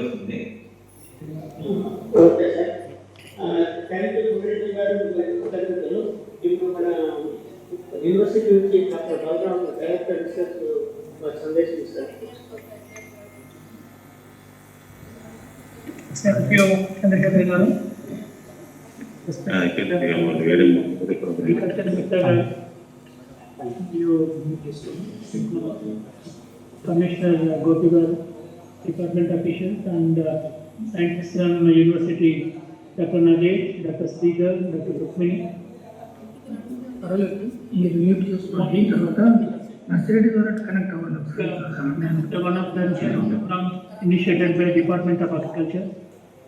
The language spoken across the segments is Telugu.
వస్తుంది ఓకే సార్ థ్యాంక్ యూ గారు ఇప్పుడు మన యూనివర్సిటీ నుంచి డాక్టర్ డైరెక్టర్ రీసెర్చ్ సందేశం ఇస్తారు చంద్రశేఖర్ గారు. Commissioner Gopi garu, department officials and uh, scientists from university, Dr. Nagesh, Dr. Sridhar, Dr. Rukmini. మీరు మ్యూట్ చేసుకోండి తర్వాత నర్సరీ ద్వారా కనెక్ట్ అవ్వండి One of them from initiated by Department of Agriculture.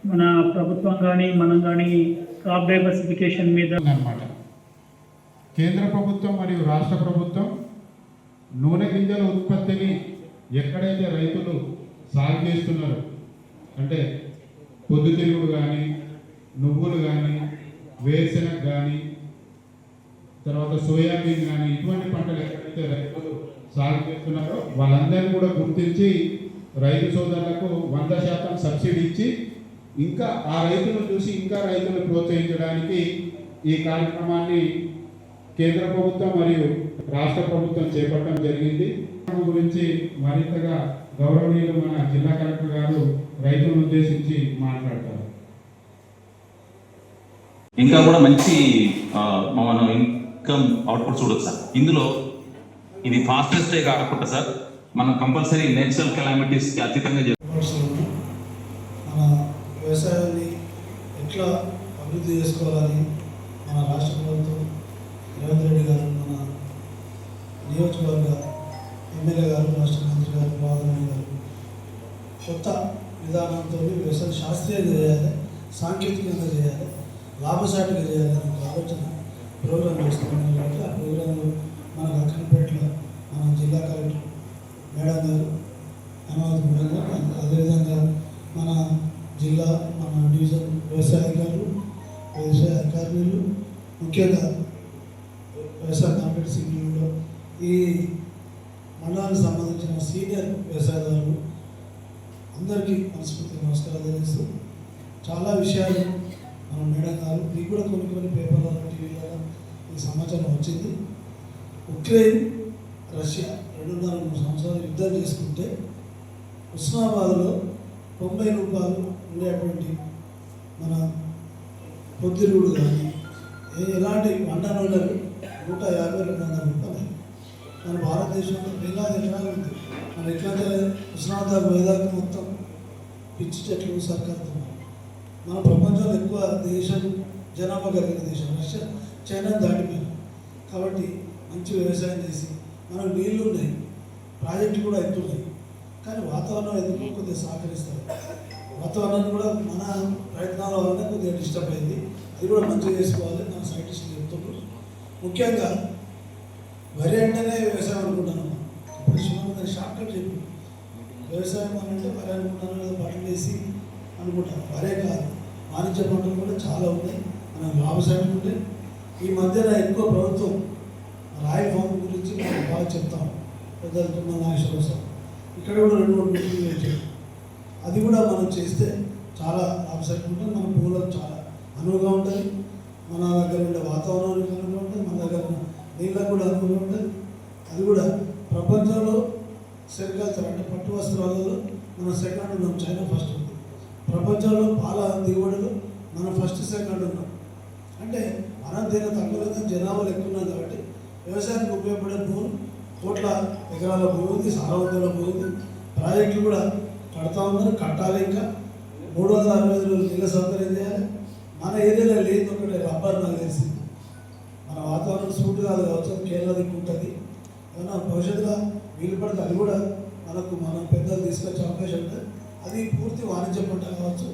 మన ప్రభుత్వం కానీ మనం కానీ క్రాప్ డైవర్సిఫికేషన్ మీద అన్నమాట కేంద్ర ప్రభుత్వం మరియు రాష్ట్ర ప్రభుత్వం నూనె గింజల ఉత్పత్తిని ఎక్కడైతే రైతులు సాగు చేస్తున్నారు అంటే పొద్దుతిరుగుడు కానీ నువ్వులు కానీ వేరుశెనగ కానీ తర్వాత సోయాబీన్ కానీ ఇటువంటి పంటలు ఎక్కడైతే రైతులు సాగు చేస్తున్నారో వాళ్ళందరినీ కూడా గుర్తించి రైతు సోదరులకు వంద శాతం సబ్సిడీ ఇచ్చి ఇంకా ఆ రైతులను చూసి ఇంకా రైతులను ప్రోత్సహించడానికి ఈ కార్యక్రమాన్ని కేంద్ర ప్రభుత్వం మరియు రాష్ట్ర ప్రభుత్వం చేపట్టడం జరిగింది. గురించి మరింతగా గౌరవనీయులు మన జిల్లా కలెక్టర్ గారు రైతులను ఉద్దేశించి మాట్లాడతారు. ఇంకా కూడా మంచి మనం ఇన్కమ్ అవుట్పుట్ చూడొచ్చు సార్. ఇందులో ఇది ఫాస్టెస్ట్ కాకుండా సార్ మనం కంపల్సరీ నేచురల్ కెలామిటీస్కి అతీతంగా చే- అవసరం మన వ్యవసాయాన్ని ఎట్లా అభివృద్ధి చేసుకోవాలని మన రాష్ట్ర ప్రభుత్వం రేవంత్ రెడ్డి గారు మన నియోజకవర్గ ఎమ్మెల్యే గారు రాష్ట్ర మంత్రి గారు ప్రధాని గారు కొత్త విధానంతో వ్యవసాయం శాస్త్రీయంగా చేయాలి సాంకేతికంగా చేయాలి లాభసాటిగా చేయాలని ఒక ఆలోచన ప్రోగ్రాం చేస్తున్నాం. కాబట్టి ఆ ప్రోగ్రాంలో మన లక్కనపేటలో మన జిల్లా కలెక్టర్ మేడం గారు అమరావతి మేడం గారు అదేవిధంగా మన జిల్లా మన డివిజన్ వ్యవసాయ అధికారులు వ్యవసాయ అధికారులు ముఖ్యంగా వ్యవసాయ కార్పొరేట్ టీంలో ఈ మండలానికి సంబంధించిన సీనియర్ వ్యవసాయదారులు అందరికీ మనస్ఫూర్తి నమస్కారాలు తెలియజేస్తూ చాలా విషయాలు మనం మేడం గారు మీకు కూడా కొన్ని కొన్ని పేపర్లలో టీవీలలో ఈ సమాచారం వచ్చింది. ఉక్రెయిన్ రష్యా రెండున్నర మూడు సంవత్సరాలు యుద్ధం చేసుకుంటే ఉస్మాబాద్లో తొంభై రూపాయలు ఉండేటువంటి మన పొద్దురుగుడు కానీ ఏ ఎలాంటి వంట నూనెలు నూట యాభై రెండు వందల రూపాయలు. మన భారతదేశంలో వేలాది ఎకరాలు ఉంది. మన ఎట్లాంటి ఉష్ణాంతాలు వేదాకు మొత్తం పిచ్చి చెట్లు సర్కారు మన ప్రపంచంలో ఎక్కువ దేశం జనాభా కలిగిన దేశం. రష్యా చైనా దాటిపోయింది. కాబట్టి మంచి వ్యవసాయం చేసి మనకు నీళ్ళు ఉన్నాయి. ప్రాజెక్టు కూడా ఎత్తున్నాయి. కానీ వాతావరణం ఎందుకు కొద్దిగా సహకరిస్తారు? వాతావరణం కూడా మన ప్రయత్నాల వల్ల కొద్దిగా డిస్టర్బ్ అయింది. అది కూడా మంచిగా చేసుకోవాలి నా సైంటిస్ట్ చెప్తున్నారు. ముఖ్యంగా వరి అంటేనే వ్యవసాయం అనుకుంటాను. ఇప్పుడు శివనందని షార్ట్ కట్ చెప్పి. వ్యవసాయం అని అంటే వరి అనుకుంటాను లేదా బట్టలు వేసి అనుకుంటాను. వరే కాదు వాణిజ్య పంటలు కూడా చాలా ఉన్నాయి. మనం లాభసాయం ఉంటే ఈ మధ్యన ఎక్కువ ప్రభుత్వం రాయి ఫామ్ గురించి మనం బాగా చెప్తాం. పెద్దలు తుమ్మల నాగేశ్వరరావు సార్. ఇక్కడ కూడా రెండు మూడు మీటింగ్లు అది కూడా మనం చేస్తే చాలా లాభసాయం ఉంటుంది. మన పూలకు చాలా అనువుగా ఉంటుంది. మన దగ్గర ఉండే వాతావరణానికి అనువుగా ఉంటుంది. మన దగ్గర ఉన్న నీళ్ళకు కూడా అనువుగా ఉంటుంది. అది కూడా ప్రపంచంలో సెరికల్చర్ అంటే పట్టు వస్త్రాలలో మన సెకండ్ ఉన్నాం చైనా ఫస్ట్ ఉంది. ప్రపంచంలో పాల దిగుబడులు మనం ఫస్ట్ సెకండ్ ఉన్నాం అంటే మనం దీని తక్కువ జనాభాలు ఎక్కువ ఉన్నాం కాబట్టి వ్యవసాయానికి ఉపయోగపడే భూమి కోట్ల ఎకరాల భూమి ఉంది సారవంతుల భూమి ఉంది. ప్రాజెక్టులు కూడా కడతా ఉన్నారు. కట్టాలి ఇంకా. మూడు వందల అరవై ఐదు రోజులు నీళ్ళ సౌకర్యం చేయాలి. మన ఏరియాలో లేదు ఒకటి రబ్బర్ నాకు తెలిసి. మన వాతావరణం సూట్ కాదు కావచ్చు కేరళ దిక్కు ఉంటుంది. ఏదైనా భవిష్యత్తులో వీలు పడితే అది కూడా మనకు మనం పెద్దలు తీసుకొచ్చే అవకాశం ఉంటుంది అది పూర్తి వాణిజ్య పంట కావచ్చు.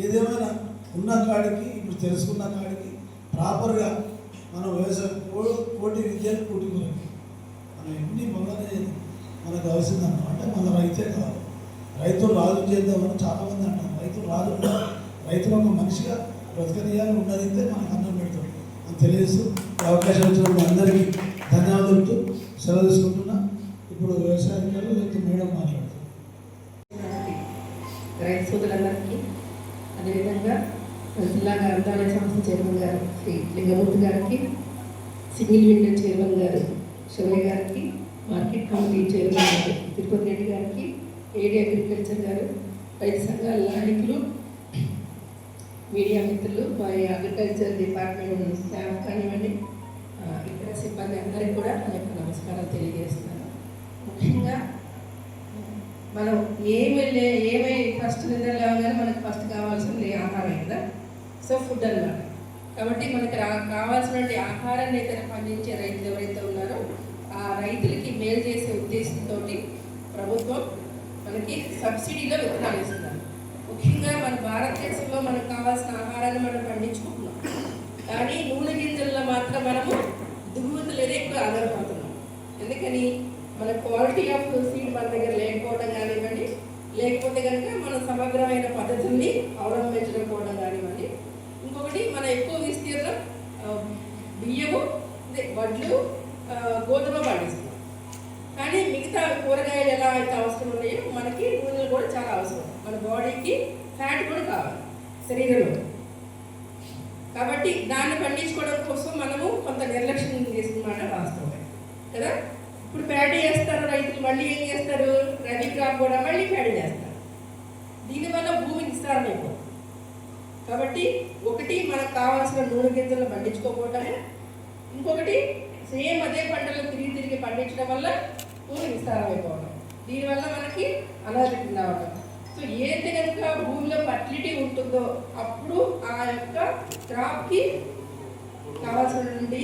ఏదేమైనా ఉన్న కాడికి ఇప్పుడు తెలుసుకున్న కాడికి ప్రాపర్గా మనం వ్యవసాయం కో- కోటి విద్యను కోటి కొరకు మనం ఎన్ని పొందనే మనకు అవసరం అంటే మన రైతే కావాలి రైతులు రాజు చేద్దామని చాలామంది అంటారు. రైతులు రాజు రైతులు ఒక మనిషిగా బ్రతకనీయాలని ఉండదితే మనకు అన్నం పెడతాం అని తెలియజేస్తూ అవకాశం వచ్చినప్పుడు అందరికీ ధన్యవాదాలు సెలవు తీసుకుంటున్నా. ఇప్పుడు వ్యవసాయ అధికారులు లేకపోతే మేడం మాట్లాడతారు. రైతు సోదరులందరికీ అదేవిధంగా జిల్లా గ్రంథాలయ సంస్థ చైర్మన్ గారు శ్రీ లింగమూర్తి గారికి సింగిల్ విండో చైర్మన్ గారు శివయ్య గారికి మార్కెట్ కమిటీ చైర్మన్ గారు తిరుపతి రెడ్డి గారికి ఏడీ అగ్రికల్చర్ గారు రైతు సంఘాల నాయకులు మీడియా మిత్రులు మరి అగ్రికల్చర్ డిపార్ట్మెంట్ స్టాఫ్ కానివ్వండి ఇక్కడ సిబ్బంది అందరికీ కూడా నా యొక్క నమస్కారం తెలియజేస్తున్నాను. ముఖ్యంగా మనం ఏమి లే ఏమై ఫస్ట్ నిద్ర లేవగానే మనకు ఫస్ట్ కావాల్సింది ఆహారం కదా? సో ఫుడ్ అనమాట కాబట్టి మనకి రా కావాల్సినటువంటి ఆహారాన్ని అయితే పండించే రైతులు ఎవరైతే ఉన్నారో ఆ రైతులకి మేలు చేసే ఉద్దేశంతో ప్రభుత్వం మనకి సబ్సిడీలో విత్తనాలు ఇస్తుంది. ముఖ్యంగా మన భారతదేశంలో మనకు కావాల్సిన ఆహారాన్ని మనం పండించుకుంటున్నాం. కానీ నూనె గింజల్లో మాత్రం మనము దిగుమతులు అనేది ఎక్కువ ఆధారపడుతున్నాం. ఎందుకని? మన క్వాలిటీ ఆఫ్ సీడ్ మన దగ్గర లేకపోవడం కానివ్వండి లేకపోతే కనుక మన సమగ్రమైన పద్ధతుల్ని అవలంబించకపోవడం కానివ్వండి. ఇంకొకటి మన ఎక్కువ విస్తీర్ణం బియ్యము వడ్లు గోధుమ పండిస్తున్నాం. కానీ మిగతా కూరగాయలు ఎలా అయితే అవసరం ఉన్నాయో మనకి నూనెలు కూడా చాలా అవసరం. మన బాడీకి ఫ్యాట్ కూడా కావాలి శరీరంలో. కాబట్టి దాన్ని పండించుకోవడం కోసం మనము కొంత నిర్లక్ష్యం చేసుకున్నమాట వాస్తవమే కదా? ఇప్పుడు పేడ చేస్తారు రైతులు మళ్ళీ ఏం చేస్తారు? రవి క్రాప్ కూడా మళ్ళీ ప్యాడీ చేస్తారు దీనివల్ల భూమి నిస్సారం అయిపోతుంది కాబట్టి ఒకటి మనకు కావాల్సిన నూనె గింజలు పండించుకోకపోవటమే ఇంకొకటి సేమ్ అదే పంటలు తిరిగి తిరిగి పండించడం వల్ల భూమి నిస్సారం అయిపోవడం దీనివల్ల మనకి అనారోగ్యం రావడం సో ఏదైతే కనుక భూమిలో ఫర్టిలిటీ ఉంటుందో అప్పుడు ఆ యొక్క క్రాప్కి కావాల్సినటువంటి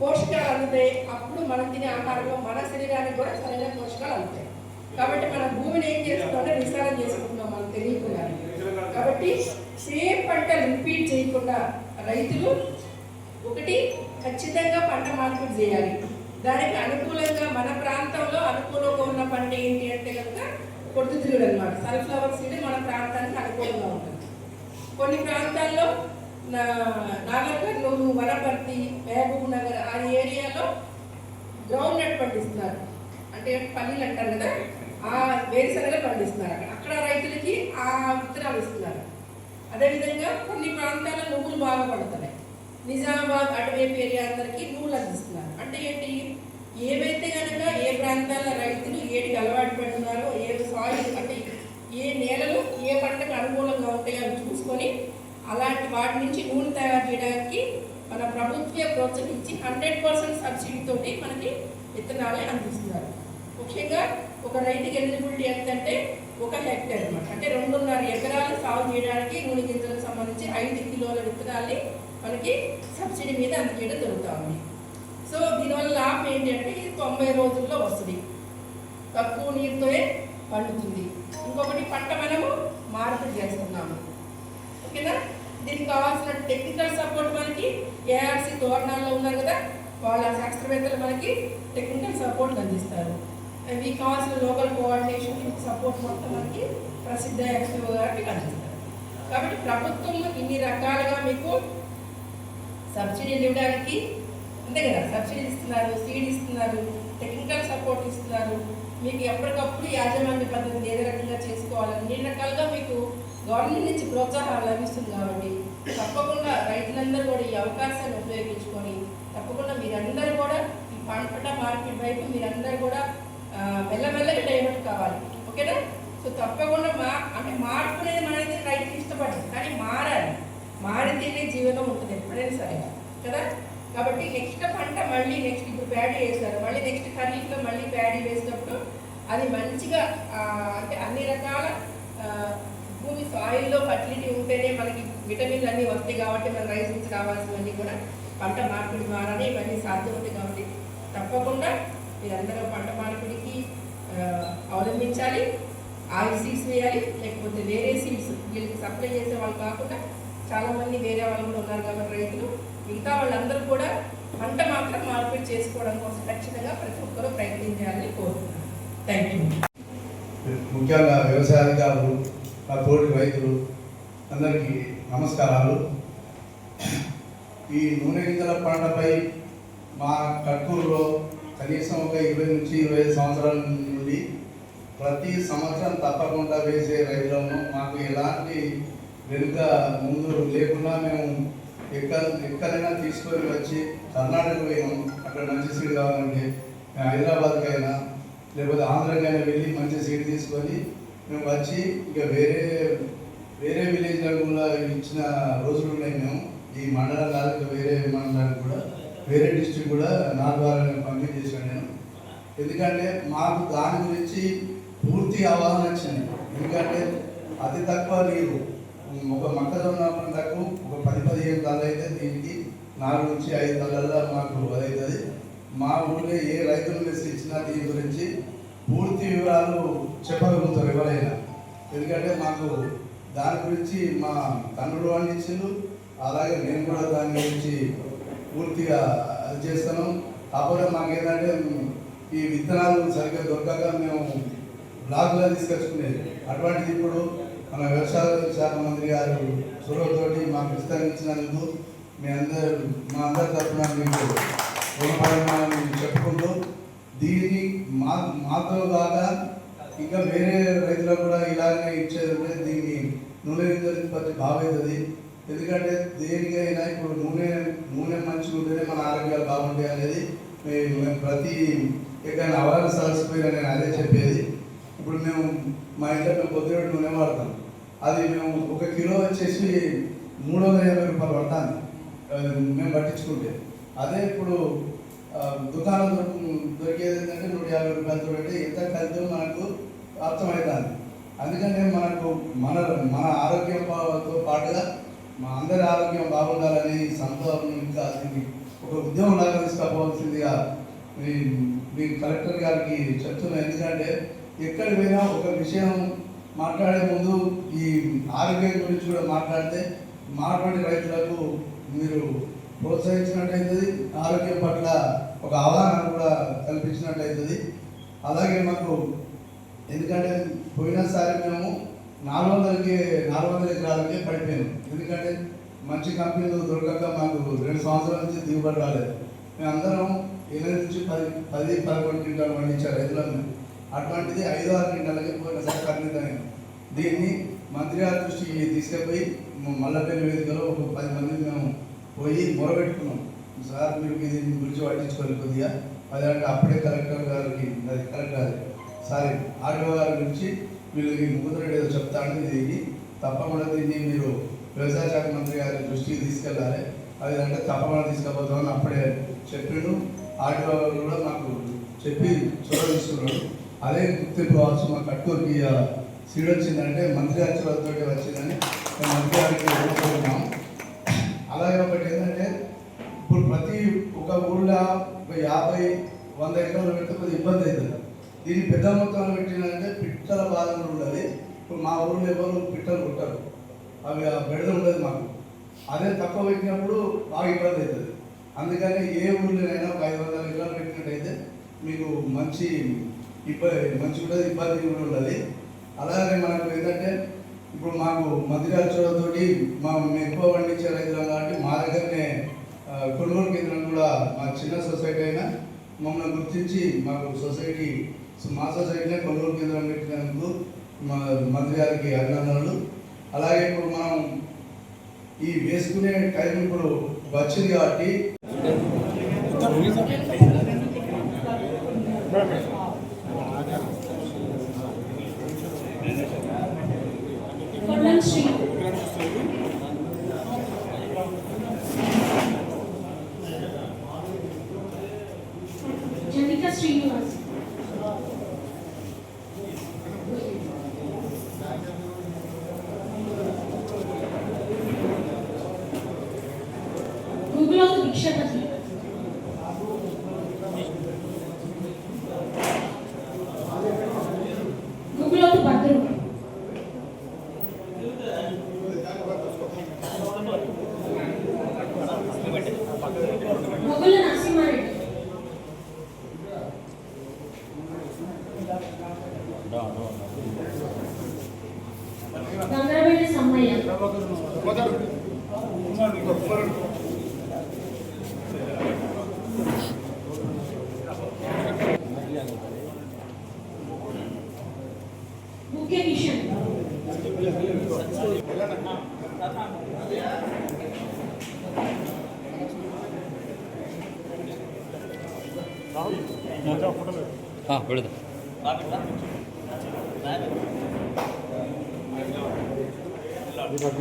పోషకాలు అందుతాయి అప్పుడు మనం తినే ఆహారంలో మన శరీరానికి కూడా సరైన పోషకాలు అందుతాయి. కాబట్టి మన భూమిని ఏం చేస్తున్నామంటే నిస్సారం చేసుకుంటున్నాం మనం తెలియకుండా కాబట్టి సేమ్ పంట రిపీట్ చేయకుండా రైతులు ఒకటి ఖచ్చితంగా పంట మార్పిడి చేయాలి. దానికి అనుకూలంగా మన ప్రాంతంలో అనుకూలంగా ఉన్న పంట ఏంటి అంటే కనుక పొద్దుతిరుగుడు అనమాట సన్ఫ్లవర్ సీడ్ మన ప్రాంతానికి అనుకూలంగా ఉంటుంది. కొన్ని ప్రాంతాల్లో నా వనపర్తి మహబూబ్ నగర్ ఆ ఏరియాలో గ్రౌండ్ నట్ పండిస్తున్నారు. అంటే పల్లీలు అంటారు కదా ఆ వేరుశనగ పండిస్తున్నారు అక్కడ. అక్కడ రైతులకి ఆ విత్తనాలు ఇస్తున్నారు. అదేవిధంగా కొన్ని ప్రాంతాల్లో నువ్వులు బాగా పడుతున్నాయి. నిజామాబాద్ అటువైపు ఏరియా అందరికీ నువ్వులు అందిస్తున్నారు. అంటే ఏంటి? ఏవైతే కనుక ఏ ప్రాంతాల రైతులు ఏటికి అలవాటు పడుతున్నారో ఏ సాయిల్ అంటే ఏ నేలలు ఏ పంటకు అనుకూలంగా ఉంటాయో అవి చూసుకొని అలాంటి వాటి నుంచి నూనె తయారు చేయడానికి మన ప్రభుత్వ ప్రోత్సహించి హండ్రెడ్ పర్సెంట్ సబ్సిడీతో మనకి విత్తనాలే అందిస్తున్నారు. ముఖ్యంగా ఒక రైతుకి ఎలిజిబిలిటీ ఎంతంటే ఒక హెక్టర్ అనమాట అంటే రెండున్నర ఎకరాలు సాగు చేయడానికి నూనె గింజలకు సంబంధించి ఐదు కిలోల విత్తనాల్ని మనకి సబ్సిడీ మీద అందజేయడం జరుగుతూ ఉంది. సో దీనివల్ల లాభం ఏంటంటే ఇది తొంభై రోజుల్లో వస్తుంది. తక్కువ నీరుతోనే పండుతుంది. ఇంకొకటి పంట మనము మార్పిడి చేస్తున్నాము. ఓకేనా? దీనికి కావాల్సిన టెక్నికల్ సపోర్ట్ మనకి ఏఆర్సీ తోరణాల్లో ఉన్నారు కదా వాళ్ళ శాస్త్రవేత్తలు మనకి టెక్నికల్ సపోర్ట్ అందిస్తారు. మీకు కావాల్సిన లోకల్ కోఆర్డినేషన్ సపోర్ట్ మొత్తం మనకి ప్రసిద్ధ ఎక్స్పో గారికి అందిస్తారు. కాబట్టి ప్రభుత్వం ఇన్ని రకాలుగా మీకు సబ్సిడీలు ఇవ్వడానికి అంతే కదా సబ్సిడీ ఇస్తున్నారు సీడ్ ఇస్తున్నారు టెక్నికల్ సపోర్ట్ ఇస్తున్నారు. మీకు ఎప్పటికప్పుడు యాజమాన్య పద్ధతిని ఏ రకంగా చేసుకోవాలని అన్ని రకాలుగా మీకు గవర్నమెంట్ నుంచి ప్రోత్సాహాలు లభిస్తుంది కాబట్టి తప్పకుండా రైతులందరూ కూడా ఈ అవకాశాన్ని ఉపయోగించుకొని తప్పకుండా మీరందరూ కూడా ఈ పంట మార్కెట్ వైపు మీరందరూ కూడా మెల్లమెల్లగా డైవర్ట్ కావాలి. ఓకేనా? సో తప్పకుండా మా అంటే మార్పు అనేది రైతు ఇష్టపడదు కానీ మారాలి. మారితేనే జీవితం ఉంటుంది ఎప్పుడైనా సరే కదా? కాబట్టి నెక్స్ట్ పంట మళ్ళీ నెక్స్ట్ ఇప్పుడు ప్యాడీ వేస్తారు. మళ్ళీ నెక్స్ట్ ఖరీఫ్లో మళ్ళీ ప్యాడీ వేసినప్పుడు అది మంచిగా అంటే అన్ని రకాల భూమి సాయిల్లో ఫర్టిలిటీ ఉంటేనే మనకి విటమిన్లు అన్నీ వస్తాయి కాబట్టి మన రైస్ నుంచి రావాల్సినవన్నీ కూడా పంట మార్పిడి ద్వారానే ఇవన్నీ సాధ్యమవుతాయి కాబట్టి తప్పకుండా మీరందరూ పంట మార్పిడికి అవలంబించాలి ఆయిల్ సీడ్స్ వేయాలి లేకపోతే వేరే సీడ్స్ వీళ్ళకి సప్లై చేసే వాళ్ళు కాకుండా చాలామంది వేరే వాళ్ళు కూడా ఉన్నారు కాబట్టి రైతులు మిగతా వాళ్ళందరూ కూడా పంట మాత్రం మార్పిడి చేసుకోవడం కోసం ఖచ్చితంగా ప్రతి ఒక్కరూ ప్రయత్నించాలని కోరుతున్నాను థ్యాంక్ యూ ముఖ్యంగా వ్యవసాయ అధికారులు తోటి రైతులు అందరికీ నమస్కారాలు. ఈ నూనె గింజల పంటపై మా కట్టూరులో కనీసం ఒక ఇరవై నుంచి ఇరవై ఐదు సంవత్సరాల నుండి ప్రతి సంవత్సరం తప్పకుండా వేసే రైతులను మాకు ఎలాంటి వెనుక ముందు లేకుండా మేము ఎక్కడ ఎక్కడైనా తీసుకొని వచ్చి కర్ణాటక పోయాం అక్కడ మంచి సీడ్ కావాలంటే హైదరాబాద్కి అయినా లేకపోతే ఆంధ్రకైనా వెళ్ళి మంచి సీడ్ తీసుకొని మేము వచ్చి ఇక వేరే వేరే విలేజ్లకు కూడా ఇచ్చిన రోజులు ఉన్నాయి మేము. ఈ మండలం కాదు వేరే మండలానికి కూడా వేరే డిస్ట్రిక్ట్ కూడా నా ద్వారా పంపిణీ పంపించేసాను నేను. ఎందుకంటే మాకు దాని గురించి పూర్తి అవగాహన వచ్చింది. ఎందుకంటే అతి తక్కువ నీరు. ఒక మొక్కజొన్న పంటకు ఒక పది పదిహేను తల అయితే దీనికి నాలుగు నుంచి ఐదు తలల్లో మాకు అదవుతుంది మా ఊళ్ళో ఏ రైతులు మెసేజ్ ఇచ్చినా దీని గురించి పూర్తి వివరాలు చెప్పగలుగుతారు ఎవరైనా. ఎందుకంటే మాకు దాని గురించి మా తండ్రులు పండించిండు అలాగే నేను కూడా దాని గురించి పూర్తిగా అది చేస్తాను కాకపోతే మాకేంటంటే ఈ విత్తనాలు సరిగ్గా దొరకక మేము బ్లాక్లో తీసుకొచ్చుకునేది. అటువంటిది ఇప్పుడు మన వ్యవసాయ శాఖ మంత్రి గారు చొరవతోటి మాకు విస్తరించినందుకు మీ అందరు మా అందరి తరఫున మీకు రుణపడమని చెప్పుకుంటూ దీన్ని మా మాతో కాక ఇంకా వేరే రైతులకు కూడా ఇలాగే ఇచ్చేది దీన్ని నూనె విద్యుత్పత్తి ఉత్పత్తి బాగవుతుంది ఎందుకంటే దేనికైనా ఇప్పుడు నూనె నూనె మంచిగా ఉంటేనే మన ఆరోగ్యాలు బాగుంటాయి అనేది మేము ప్రతి ఎక్కడైనా అవగాహన సదస్సుపోయినా నేను అదే చెప్పేది. ఇప్పుడు మేము మా ఇంట్లో మేము పొద్దున నూనె వాడతాం. అది మేము ఒక కిలో వచ్చేసి మూడు వందల యాభై రూపాయలు పడతాను మేము పట్టించుకుంటే. అదే ఇప్పుడు దుకాణం దొరికేది ఏంటంటే నూట యాభై రూపాయలతో పెట్టి ఎంత ఖరీదు మనకు అర్థమవుతుంది. అందుకనే మనకు మన మన ఆరోగ్యం తో పాటుగా మా అందరి ఆరోగ్యం బాగుండాలని సంతోషం ఇంకా ఒక ఉద్యమం లాగా తీసుకుపోవాల్సిందిగా మీ మీ కలెక్టర్ గారికి చెప్తున్నాను ఎందుకంటే ఎక్కడికి పోయినా ఒక విషయం మాట్లాడే ముందు ఈ ఆరోగ్యం గురించి కూడా మాట్లాడితే మాట్లాడే రైతులకు మీరు ప్రోత్సహించినట్టయితుంది ఆరోగ్యం పట్ల ఒక అవగాహన కూడా కల్పించినట్టయితుంది. అలాగే మాకు ఎందుకంటే పోయినసారి మేము నాలుగు వందలకి నాలుగు వందల ఎకరాలకే పడిపోయాము ఎందుకంటే మంచి కంపెనీలు దొరకక మాకు రెండు సంవత్సరాల నుంచి దిగుబడి రాలేదు. మేమందరం ఎనిమిది నుంచి పది పది పదకొండు క్వింటాలు పండించారు రైతులను. అటువంటిది ఐదు ఆరు గంటలకి పోయినసారి పరిమితమైంది దీన్ని మంత్రి గారి దృష్టికి తీసుకుపోయి మల్లపల్లి వేదికలో ఒక పది మంది మేము పోయి మొరబెట్టుకున్నాం సార్ మీరు దీని గురించి పట్టించుకోవాలి కొద్దిగా. అది అంటే అప్పుడే కలెక్టర్ గారికి అది కలెక్టర్ గారు సారీ ఆర్డీఓ గారి గురించి వీళ్ళకి ముగ్గురెడ్డి ఏదో చెప్తాను దీన్ని తప్పకుండా దీన్ని మీరు వ్యవసాయ శాఖ మంత్రి గారి దృష్టికి తీసుకెళ్ళాలి. అది అంటే తప్పకుండా తీసుకుపోతామని అప్పుడే చెప్పిండు. ఆర్డీఓ కూడా మాకు చెప్పి చొరవ తీసుకున్నాడు. అదే గుర్తింపు కావచ్చు మా కట్టూరుకి సీడ్ వచ్చిందంటే మంత్రి గారి వచ్చిందని మంత్రి గారికి రుణపడుతున్నాం అలాగే ఒకటి ఏంటంటే ఇప్పుడు ప్రతి ఒక ఊళ్ళో ఒక యాభై వంద ఎకరాలు పెడితే కొద్దిగా ఇబ్బంది అవుతుంది. దీన్ని పెద్ద మొత్తంలో పెట్టినంటే పిట్టల బాధలు ఉండదు ఇప్పుడు మా ఊళ్ళో ఎవరు పిట్టలు కొట్టరు. అవి ఆ బెడద ఉండదు మాకు. అదే తక్కువ పెట్టినప్పుడు బాగా ఇబ్బంది అవుతుంది. అందుకని ఏ ఊళ్ళోనైనా ఒక ఐదు వందల ఎకరాలు పెట్టినట్టయితే మీకు మంచి ఇబ్బంది మంచి కూడా ఇబ్బంది కూడా ఉండాలి. అలాగే మనకు ఏంటంటే ఇప్పుడు మాకు మధ్యరాజ్యాలతోటి మా ఎక్కువ పండించే రైతులం కాబట్టి మా దగ్గరనే కొనుగోలు కేంద్రం కూడా మా చిన్న సొసైటీ అయినా మమ్మల్ని గుర్తించి మాకు సొసైటీ మా సొసైటీనే కొనుగోలు కేంద్రం పెట్టినందుకు మా మంత్రి గారికి అభినందనలు. అలాగే ఇప్పుడు మనం ఈ వేసుకునే టైం ఇప్పుడు వచ్చింది కాబట్టి tinhas గంగరవేణి సమ్మయ్య ಹಾಂ ಬೆಳೆದ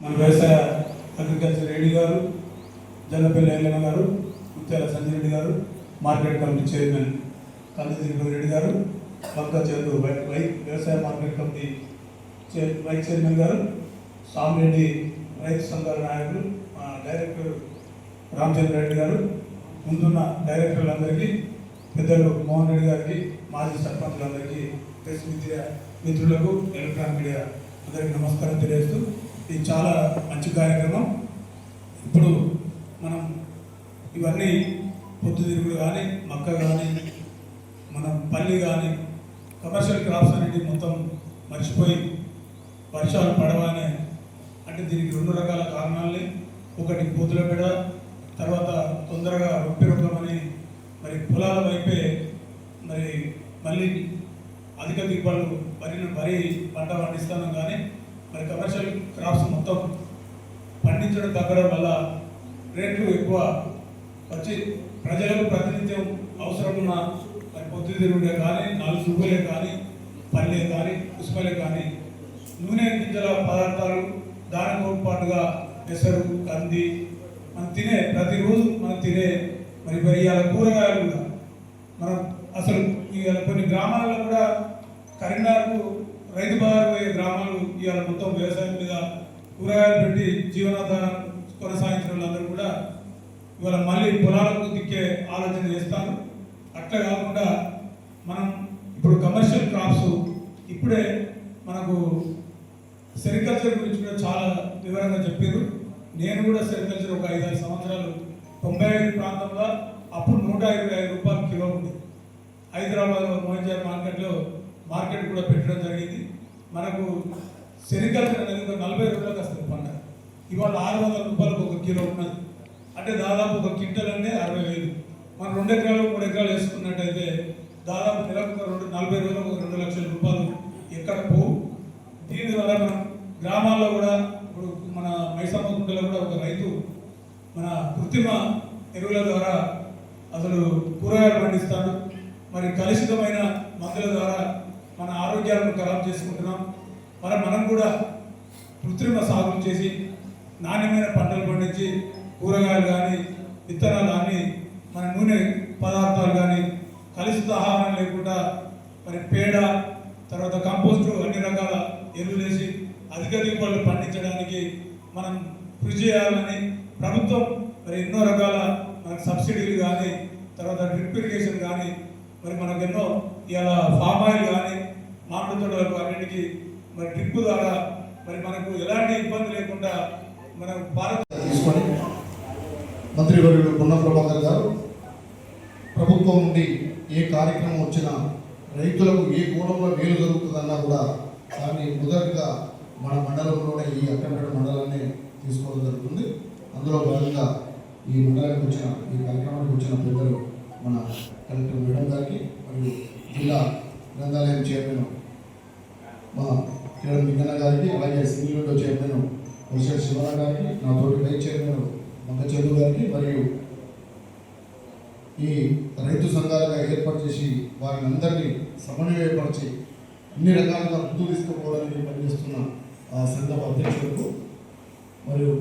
మన వ్యవసాయ అగ్రికల్చర్ రెడ్డి గారు జల్లపల్లి ఎల్లమ్మ గారు ముత్యాల సంజయ్ రెడ్డి గారు మార్కెట్ కమిటీ చైర్మన్ కంది తిరుపతి రెడ్డి గారు పక్క చంద్రు వై వ్యవసాయ market committee vice chairman garu Samireddy రైతు సంఘాల నాయకులు మా డైరెక్టర్ రామచంద్ర రెడ్డి గారు ముందున్న డైరెక్టర్లందరికీ పెద్దలు మోహన్ రెడ్డి గారికి మాజీ సర్పంచులందరికీ ప్రెస్ మీడియా మిత్రులకు ఎలక్ట్రానిక్ మీడియా అందరికీ నమస్కారం తెలియజేస్తూ ఇది చాలా మంచి కార్యక్రమం. ఇప్పుడు మనం ఇవన్నీ పొద్దుతిరుగుడు కానీ మక్క కానీ మన పల్లి కానీ కమర్షియల్ క్రాప్స్ అనేది మొత్తం మర్చిపోయి వర్షాలు పడవనే అంటే దీనికి రెండు రకాల కారణాలని ఒకటి పూతుల బిడ తర్వాత తొందరగా రొప్పి రొప్పమని మరి పొలాల వైపే మరి మళ్ళీ అధిక దిగుబడులు వరి వరి పంట పండిస్తాను కానీ మరి కమర్షియల్ క్రాప్స్ మొత్తం పండించడం తగ్గడం వల్ల రేట్లు ఎక్కువ వచ్చి ప్రజలకు ప్రాతినిధ్యం అవసరం ఉన్న పొద్దుతిరుగుడే కానీ నాలుగు సుబ్బులే కానీ పల్లె కానీ పుష్పలే కానీ నూనె గింజల పదార్థాలు దానితో పాటుగా పెసరు కంది మనం తినే ప్రతిరోజు మనం తినే మరి మరి ఇవాళ కూరగాయలు కూడా మనం అసలు ఇవాళ కొన్ని గ్రామాలలో కూడా కరీంనగర్కు రైతు బజార్ పోయే గ్రామాలు ఇవాళ మొత్తం వ్యవసాయం మీద కూరగాయలు పెట్టి జీవనాధారం కొనసాగించిన వాళ్ళందరూ కూడా ఇవాళ మళ్ళీ పొలాలకు దిక్కే ఆలోచన చేస్తాను అట్లా కాకుండా మనం ఇప్పుడు కమర్షియల్ క్రాప్స్ ఇప్పుడే మనకు సెరికల్చర్ గురించి కూడా చాలా వివరంగా చెప్పారు నేను కూడా సెరికల్చర్ ఒక ఐదారు సంవత్సరాలు తొంభై ఐదు ప్రాంతంలో అప్పుడు నూట ఇరవై ఐదు రూపాయలు కిలో ఉంది హైదరాబాద్లో మోహన్జార్ మార్కెట్లో మార్కెట్ కూడా పెట్టడం జరిగింది. మనకు సెరికల్చర్ అనేది ఒక నలభై రూపాయలకు వస్తుంది పంట. ఇవాళ ఆరు వందల రూపాయలకు ఒక కిలో ఉన్నది. అంటే దాదాపు ఒక క్వింటల్ అంటే అరవై వేలు మనం రెండు ఎకరాలు మూడు ఎకరాలు వేసుకున్నట్టయితే దాదాపు నెలకు రెండు నలభై రోజులకు ఒక రెండు లక్షల రూపాయలు ఎక్కడ పోవు. దీని ద్వారా మనం గ్రామాల్లో కూడా ఇప్పుడు మన మైసమ్మ గుండెలో కూడా ఒక రైతు మన కృత్రిమ ఎరువుల ద్వారా అసలు కూరగాయలు పండిస్తాడు. మరి కలుషితమైన మందుల ద్వారా మన ఆరోగ్యాలను ఖరాబ్ చేసుకుంటున్నాం. మరి మనం కూడా కృత్రిమ సాగులు చేసి నాణ్యమైన పంటలు పండించి కూరగాయలు కానీ విత్తనాలు కానీ మన నూనె పదార్థాలు కానీ కలుషిత ఆహారం లేకుండా మరి పేడ తర్వాత కంపోస్టు అన్ని రకాల ఎరువులు వేసి అధిక దిగుబడులు పండించడానికి మనం కృషి చేయాలని ప్రభుత్వం మరి ఎన్నో రకాల మనకు సబ్సిడీలు కానీ తర్వాత డ్రిప్ ఇరిగేషన్ కానీ మరి మనకు ఎన్నో ఇలా ఫామ్ ఆయిల్ కానీ మామిడి తోటలకు అన్నిటికీ మరి డ్రిప్ ద్వారా మరి మనకు ఎలాంటి ఇబ్బంది లేకుండా మనం భారత తీసుకొని మంత్రివర్యులు పున్న ప్రభాకర్ గారు ప్రభుత్వం నుండి ఏ కార్యక్రమం వచ్చినా రైతులకు ఏ కోణంలో మేలు జరుగుతుందన్నా కూడా దాన్ని మొదటిగా మన మండలంలోనే ఈ అక్కడ మండలాన్ని తీసుకోవడం జరుగుతుంది. అందులో భాగంగా ఈ మండలానికి వచ్చిన ఈ కార్యక్రమానికి వచ్చిన పెద్దలు మన కలెక్టర్ మేడం గారికి మరియు జిల్లా గ్రంథాలయం చైర్మన్ మా కిరణ్ మింగన్న గారికి అలాగే సింగిల్ విండో చైర్మన్ పరిషత్ శివన గారికి నా తోటి వైస్ చైర్మన్ మంగచందు గారికి మరియు ఈ రైతు సంఘాలుగా ఏర్పాటు చేసి వారిని అందరినీ సమన్వయపరిచి అన్ని రకాలుగా ముందు తీసుకుపోవడానికి పనిచేస్తున్న ఆ సంఘం అధ్యక్షులకు మరియు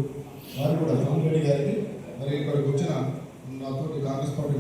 వారు కూడా రామరెడ్డి గారికి మరి ఇక్కడికి వచ్చిన నాతో కాంగ్రెస్ పార్టీ